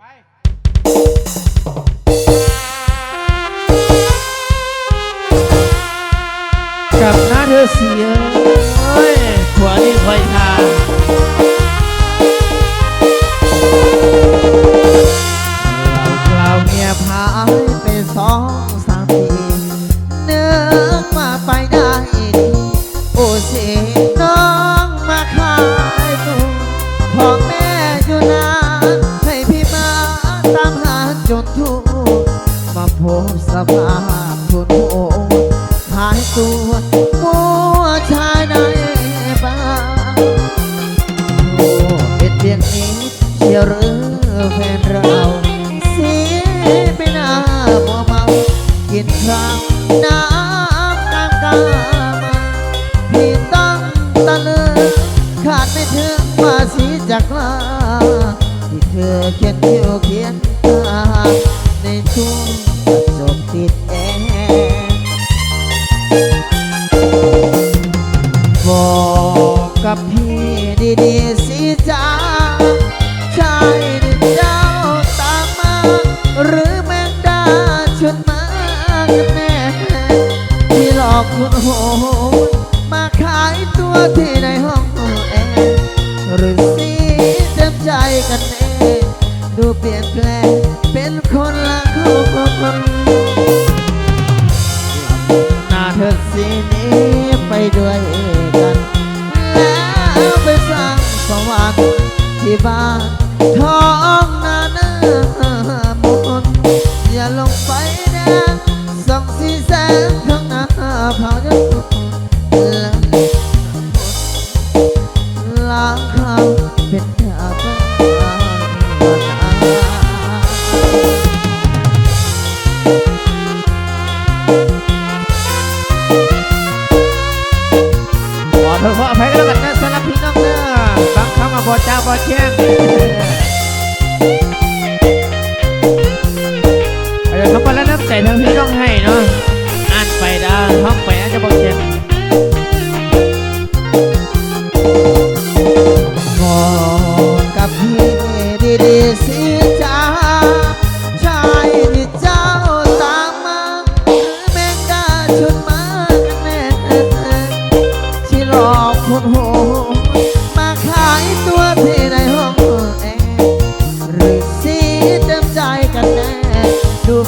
ไปกับหน้าเธอเสีย โทสภาพทุนโอหายตัวผัวชายในบ้านโอ้เป็นเพียงนี้เชียหรือแฟนเรา เสียไม่น่ามัวเมา กินข้าวน้ำกาำกามาพี่ต้องตะลึงขาดไม่ถึงมาสีจากลาที่เธอเขียนเขียวเขียนตาในทุ่ง หมาขายตัวที่ในห้องแอร์หรือสีเต็มใจกันเองดูเปลี่ยนแปลงเป็นคนละคนหน้าเธอสีนี้ไปด้วยกัน แล้วไปสร้างสวรรค์ที่บ้านท้อง อาจจะทำไปแล้วนะแต่เนื้อพี่ต้อง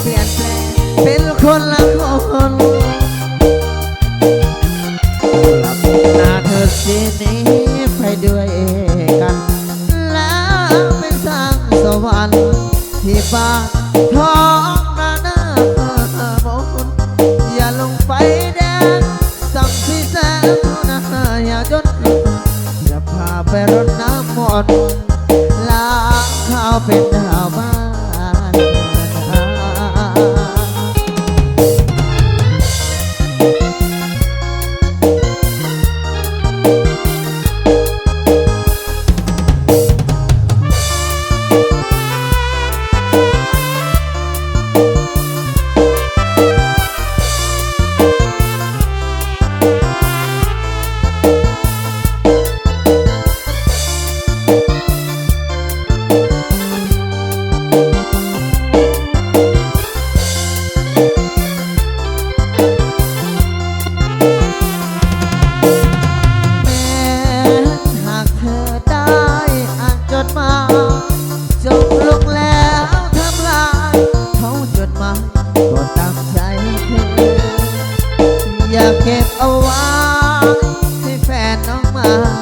gracias. อย่าเก็บเอาไว้ให้แฟนน้องมา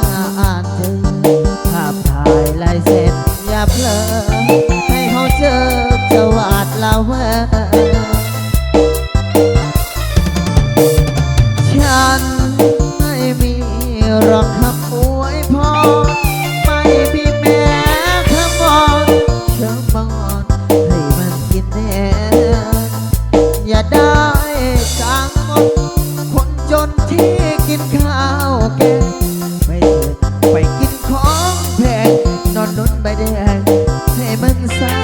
ที่กินข้าวแกงไม่เดินไปกินของแพงนอนนุ่นใบแดงให้มันสา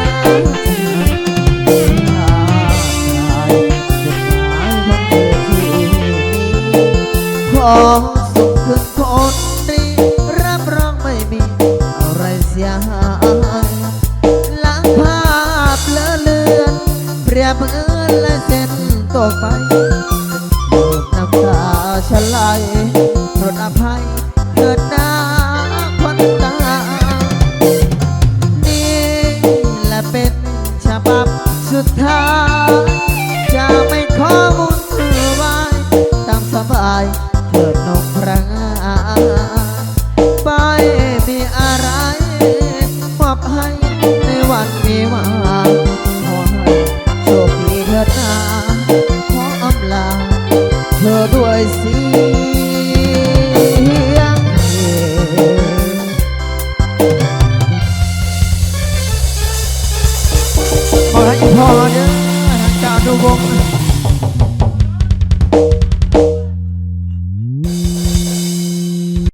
ของสุขคือคนดีรับรองไม่มีอะไรยายล้างภาเลอะเลือนเปรียบเอิญและเส้นตกไป ฉลัยโปรดอภัยเกิดนาควันตา นี่แหละเป็นฉบับสุดท้าย จะไม่ขอมุ่นวายตามสบายเถิดนกพระไปมีอะไรมอบให้ในวันนี้มาขอให้โชคดีเถิดนา walk